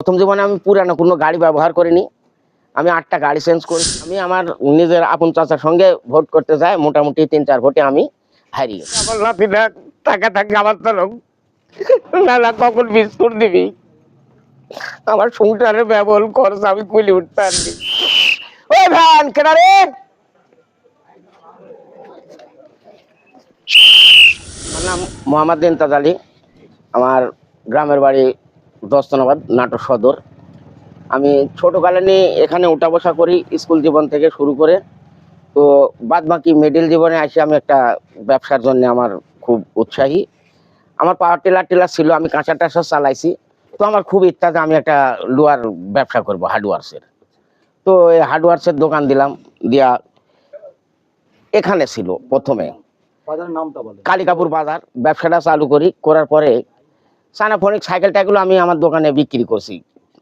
প্রথম জীবনে আমি পুরানো কোনো গাড়ি ব্যবহার করিনি। আমি আটটা গাড়ি চেঞ্জ করি। আমি আমার নিজের আপন চাচার সঙ্গে ভোট করতে যাই মোটামুটি তিন চার ভোটে আমি হারিয়ে টাকা থাকে আমার তরফ না না কখন বিস্কুট দিবি? আমার সংসারের ব্যবহার খরচ আমি কুলি উঠতে পারবি ওই ভান কেনা রে? আমার নাম মোহাম্মদ ইমতাজ আলী। আমার গ্রামের বাড়ি দস্তনাবাদ নাটোর সদর। আমি ছোটোকালে নিয়ে এখানে উঠা বসা করি স্কুল জীবন থেকে শুরু করে। তো বাদ বাকি মিডিল জীবনে আসি আমি একটা ব্যবসার জন্য আমার খুব উৎসাহী। আমার পাওয়ার টিলার টিলার ছিল আমি কাঁচা টাচা চালাইছি। তো আমার খুব ইচ্ছা যে আমি একটা লোয়ার ব্যবসা করব হার্ডওয়ার্সের তো এই হার্ডওয়ার্সের দোকান দিলাম দিয়া এখানে ছিল প্রথমে। কালিকাপুর বাজার ব্যবসাটা চালু করি করার পরে সানাফোনিক সাইকেল টাইকেলও আমি আমার দোকানে বিক্রি করছি,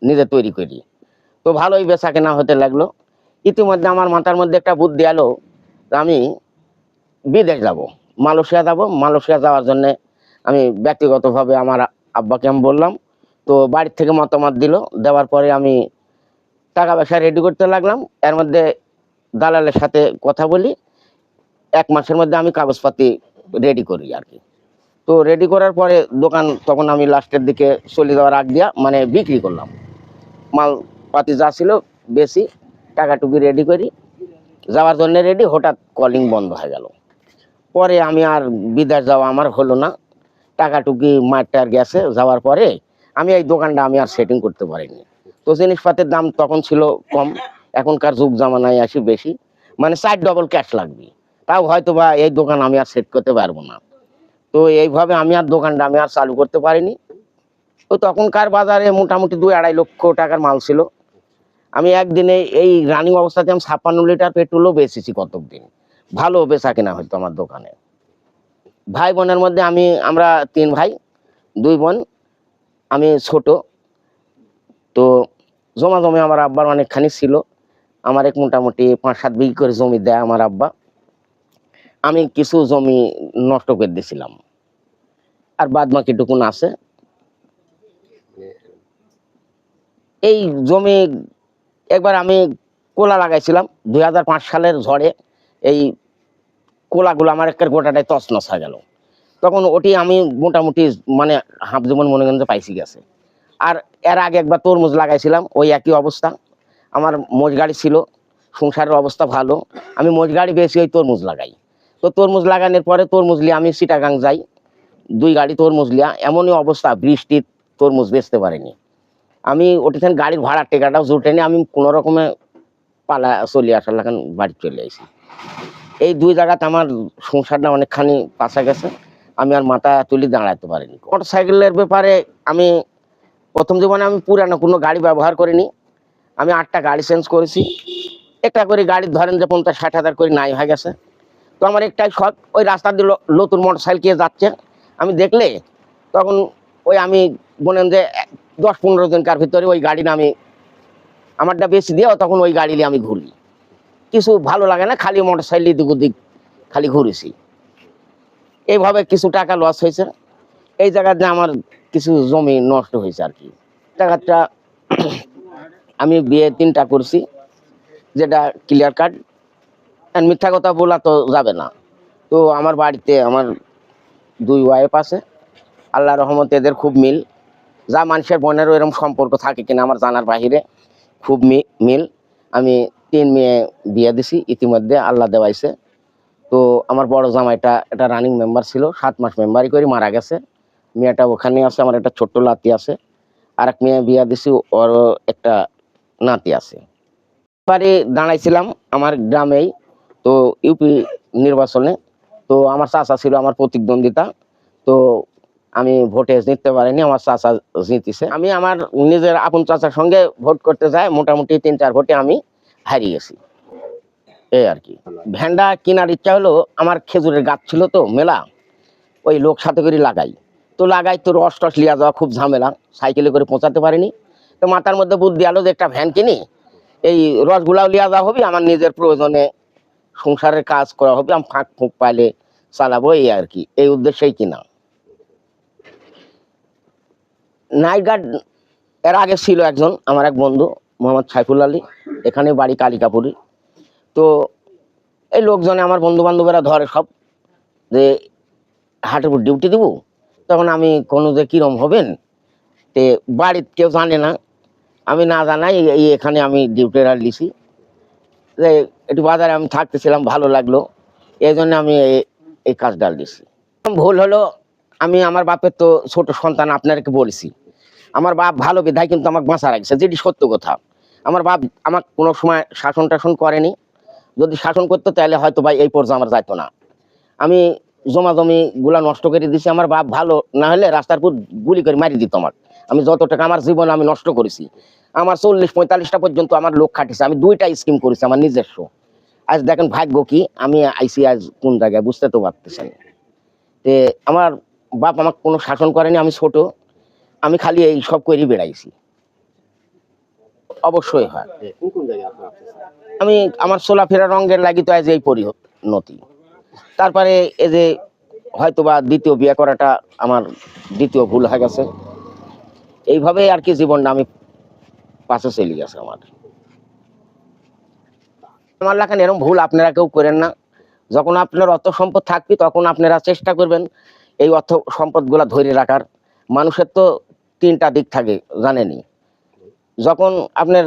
নিজে তৈরি করি। তো ভালোই বেচা কেনা হতে লাগল। ইতিমধ্যে আমার মাথার মধ্যে একটা বুদ্ধি এলো আমি বিদেশ যাব, মালয়েশিয়া যাব। মালয়েশিয়া যাওয়ার জন্যে আমি ব্যক্তিগতভাবে আমার আব্বাকে আমি বললাম। তো বাড়ির থেকে মতামত দিল। দেওয়ার পরে আমি টাকা পয়সা রেডি করতে লাগলাম। এর মধ্যে দালালের সাথে কথা বলি। এক মাসের মধ্যে আমি কাগজপাতি রেডি করি আর কি। তো রেডি করার পরে দোকান তখন আমি লাস্টের দিকে চলে যাওয়ার আগ দিয়া মানে বিক্রি করলাম। মালপাতি যা ছিল বেশি, টাকা টুকি রেডি করি। যাওয়ার জন্য রেডি হঠাৎ কলিং বন্ধ হয়ে গেল। পরে আমি আর বিদেশ যাওয়া আমার হলো না। টাকা টুকি মাঠটার গেছে, যাওয়ার পরে আমি এই দোকানটা আমি আর সেটিং করতে পারিনি। তো জিনিসপাতির দাম তখন ছিল কম, এখনকার যুগ জামানায় আসি বেশি। মানে সাইড ডবল ক্যাশ লাগবে তাও হয়তো বা এই দোকান আমি আর সেট করতে পারব না। তো এইভাবে আমি আর দোকানটা আমি আর চালু করতে পারিনি। তো তখনকার বাজারে মোটামুটি দুই আড়াই লক্ষ টাকার মাল ছিল। আমি একদিনে এই রানিং অবস্থাতে আমি ছাপ্পান্ন লিটার পেট্রোলও বেচেছি কতক দিন ভালো বেচা কেনা হতো আমার দোকানে। ভাই বোনের মধ্যে আমি, আমরা তিন ভাই, দুই বোন, আমি ছোট। তো জমা জমি আমার আব্বার অনেকখানি ছিল। আমার এক মোটামুটি পাঁচ সাত বিঘি করে জমি দেয় আমার আব্বা। আমি কিছু জমি নষ্ট করে দিয়েছিলাম। আর বাদ বাকি টুকুন আছে। এই জমি একবার আমি কোলা লাগাইছিলাম, দুই হাজার পাঁচ সালের ঝড়ে এই কোলাগুলো আমার একটা গোটাটাই তছনছ হয়ে গেল। তখন ওটি আমি মোটামুটি মানে হাফ জীবন মনে করেন পাইছি গেছে। আর এর আগে একবার তরমুজ লাগাইছিলাম, ওই একই অবস্থা। আমার মোজ গাড়ি ছিল, সংসারের অবস্থা ভালো। আমি মোজ গাড়ি বেশি ওই তরমুজ লাগাই। তো তরমুজ লাগানোর পরে তরমুজ লিয়ে আমি সিটাগাং যাই। দুই গাড়ি তরমুজ লিয়া, এমনই অবস্থা বৃষ্টির তরমুজ বেচতে পারিনি। আমি ওটিখান গাড়ির ভাড়ার টেকাটাও জুটেনি আমি কোনো রকমে পালা, চলে আসার লাগান বাড়ি চলে আসি এই দুই জায়গাতে আমার সংসারটা অনেকখানি পাশা গেছে। আমি আর মাথা তুলি দাঁড়াতে পারিনি। মোটর সাইকেলের ব্যাপারে আমি প্রথম জীবনে আমি পুরানো কোনো গাড়ি ব্যবহার করিনি। আমি আটটা গাড়ি চেঞ্জ করেছি। একটা করে গাড়ি ধরেন যে পঞ্চাশ ষাট হাজার করে নাই হয়ে গেছে। তো আমার একটাই শখ, ওই রাস্তা দিয়ে নতুন মোটর সাইকেল যাচ্ছে। আমি দেখলে তখন ওই আমি বলেন যে, দশ পনেরো দিনকার ভিতরে ওই গাড়ি আমি, আমারটা বেশি দিয়ে তখন ওই গাড়ি আমি ঘুরি কিছু ভালো লাগে না, খালি মোটর সাইকেল এদিক দিক খালি ঘুরেছি। এইভাবে কিছু টাকা লস হয়েছে। এই জায়গাতে আমার কিছু জমি নষ্ট হয়েছে আর কি। টাকাটা আমি বিয়ে তিনটা করছি, যেটা ক্লিয়ার কাট মিথ্যা কথা বলা তো যাবে না। তো আমার বাড়িতে, আমার দুই ওয়াইফ আছে। আল্লাহ রহমত এদের খুব মিল। যা মানুষের বোনেরও এরকম সম্পর্ক থাকে কিনা আমার জানার বাহিরে খুব মিল। আমি তিন মেয়ে বিয়ে দিছি, ইতিমধ্যে আল্লাহ দেওয়াইছে। তো আমার বড় জামাইটা একটা রানিং মেম্বার ছিল, সাত মাস মেম্বারই করে মারা গেছে। মেয়েটা ওখানে আছে, আমার একটা ছোট্ট লাতি আছে। আর এক মেয়ে বিয়ে দিছি, ওরও একটা নাতি আছে। বাড়ি দাঁড়াইছিলাম আমার গ্রামেই। তো ইউপি নির্বাচনে তো আমার চাচা ছিল আমার প্রতিদ্বন্দ্বিতা। তো আমি ভোটে জিততে পারিনি, আমার চাচা জিতেছে। আমি আমার নিজের আপন চাচার সঙ্গে ভোট করতে যাই, মোটামুটি তিন চার ভোটে আমি হারিয়ে গেছি এই আর কি। ভ্যান্ডা কেনার ইচ্ছা হলো, আমার খেজুরের গাছ ছিল তো, মেলা, ওই লোক সাথে করে লাগাই। তো লাগাই তো রস টস লিয়া যাওয়া খুব ঝামেলা, সাইকেলে করে পৌঁছাতে পারিনি। তো মাথার মধ্যে বুদ্ধি আলো যে একটা ভ্যান কিনি, এই রসগুলাও লিয়া যাওয়া হবে, আমার নিজের প্রয়োজনে সংসারের কাজ করা হবে, আমি ফাঁক ফুঁক পাইলে চালাবো এই আর কি, এই উদ্দেশ্যেই কিনা। নাইট গার্ড এর আগে ছিল একজন, আমার এক বন্ধু, মোহাম্মদ সাইফুল আলী, এখানে বাড়ি কালিকাপুরি। তো এই লোকজনে আমার বন্ধু বান্ধবেরা ধরে সব যে হাটের উপর ডিউটি দেবো, তখন আমি কোনো যে কিরম হবেন, তে বাড়ির কেউ জানে না। আমি না জানাই এখানে আমি ডিউটিটা লিছি একটু বাজারে আমি থাকতেছিলাম, ভালো লাগল। এই জন্য আমি এই- এই ডাল দিছি। ভুল হলো, আমি আমার বাপের তো ছোট সন্তান আপনাকে বলেছি। আমার বাপ ভালো বিধায় কিন্তু আমাকে বাঁচা রাখছে, যেটি সত্য কথা। আমার বাপ আমাকে কোনো সময় শাসন টাসন করেনি। যদি শাসন করতো, তাহলে হয়তো ভাই এই পর্যায়ে আমার যাইতো না। আমি জমা জমি গুলা নষ্ট করে দিছি, আমার বাপ ভালো না হলে রাস্তার উপর গুলি করে মারি দিত আমার আমি যত টাকা আমার জীবন আমি নষ্ট করেছি আমার চল্লিশ পঁয়তাল্লিশটা পর্যন্ত আমার লোক খাটিছে আমি দুইটা স্কিম করেছি আমার নিজস্ব। আজ দেখেন ভাগ্য কি আমি আইসি আজ কোন জায়গায় বুঝতে তো পারতেছেন। তে আমার বাপ আমাকে কোনো শাসন করেনি আমি ছোট আমি খালি এই সব করেই বেড়াইছি। অবশ্যই হয়? আমি আমার চলাফেরা রঙের লাগি তো আজ এই পরিণতি। তারপরে এই যে হয়তো বা দ্বিতীয় বিয়ে করাটা আমার দ্বিতীয় ভুল হয়ে গেছে। এইভাবে আর কি জীবনটা আমি পাশে চলে গেছে আমার আমার লাখান এরকম ভুল আপনারা কেউ করেন না। যখন আপনার অর্থ সম্পদ থাকবে, তখন আপনারা চেষ্টা করবেন এই অর্থ সম্পদগুলা ধরে রাখার। মানুষের তো তিনটা দিক থাকে, জানেনই। যখন আপনার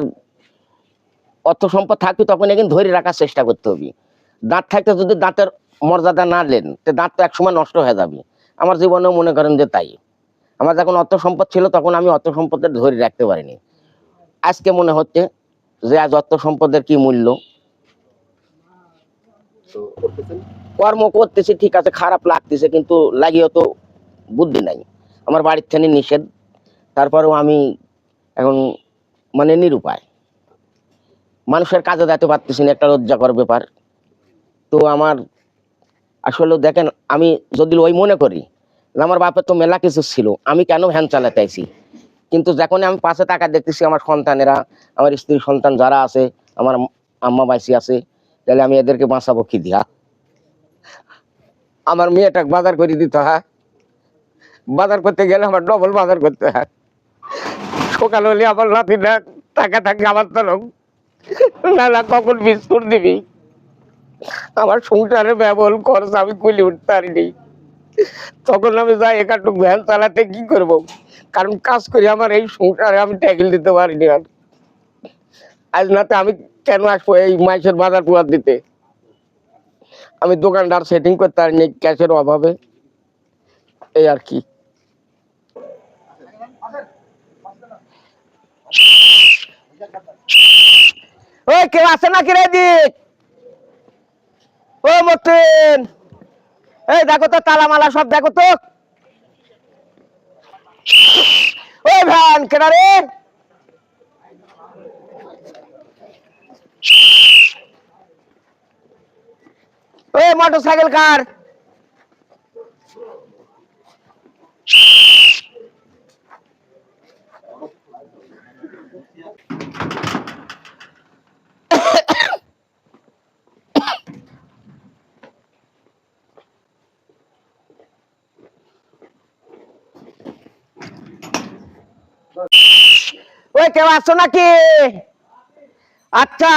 অর্থ সম্পদ থাকবে, তখন কিন্তু ধরে রাখার চেষ্টা করতে হবে। দাঁত থাকতে যদি দাঁতের মর্যাদা না নেন তো দাঁত তো একসময় নষ্ট হয়ে যাবে। আমার জীবনেও মনে করেন যে তাই। আমার যখন অর্থ সম্পদ ছিল, তখন আমি অর্থ সম্পদের ধরে রাখতে পারিনি। আজকে মনে হচ্ছে যে আজ অর্থ সম্পদের কি মূল্য? কর্ম করতেছি, ঠিক আছে, খারাপ লাগতেছে, কিন্তু লাগিয়েও তো বুদ্ধি নাই। আমার বাড়ির থেকে নিষেধ, তারপরেও আমি এখন মানে নিরুপায়। মানুষের কাজে যেতে পারতেছি না, একটা লজ্জাকর ব্যাপার। তো আমার আসলে দেখেন, আমি যদি ওই মনে করি আমার বাপের তো মেলা কিছু ছিল। আমি কেন ভ্যান চালাতে আইছি কিন্তু যখন আমি পাশে টাকা দেখতেছি আমার সন্তানেরা, আমার স্ত্রী সন্তান যারা আছে, আমার আম্মা বাইসি আছে, তাহলে আমি এদেরকে বাঁচাবো কি দিয়া? আমার মেয়েটা বাজার করে দিতে হয়। বাজার করতে গেলে আমার ডবল বাজার করতে হয়। সকাল হলে আমার নাতি না টাকা থাকে আমার তরফ না না কখন বিস্কুট দিবি? আমার সংসারে ব্যবহার খরচ আমি কুলি উঠতে পারিনি। তখন আমি যাই একাটুক ভ্যান চালাতে, কি করব? কারণ কাজ করি আমার এই সংসারে আমি ট্যাকেল দিতে পারিনি আর। আজ নাতে আমি কেন আসব এই মাইসের বাজার পুয়ার দিতে? আমি দোকানদার সেটিং করতে পারিনি ক্যাশের অভাবে। এই আর কি। ওই কেউ আছে নাকি রে দিক ও মতিন! এই দেখো তো তালা মালা সব দেখো তো। ওই ভ্যান কেনা রে। ওই মোটর সাইকেল কার? কেউ আছো নাকি? আচ্ছা।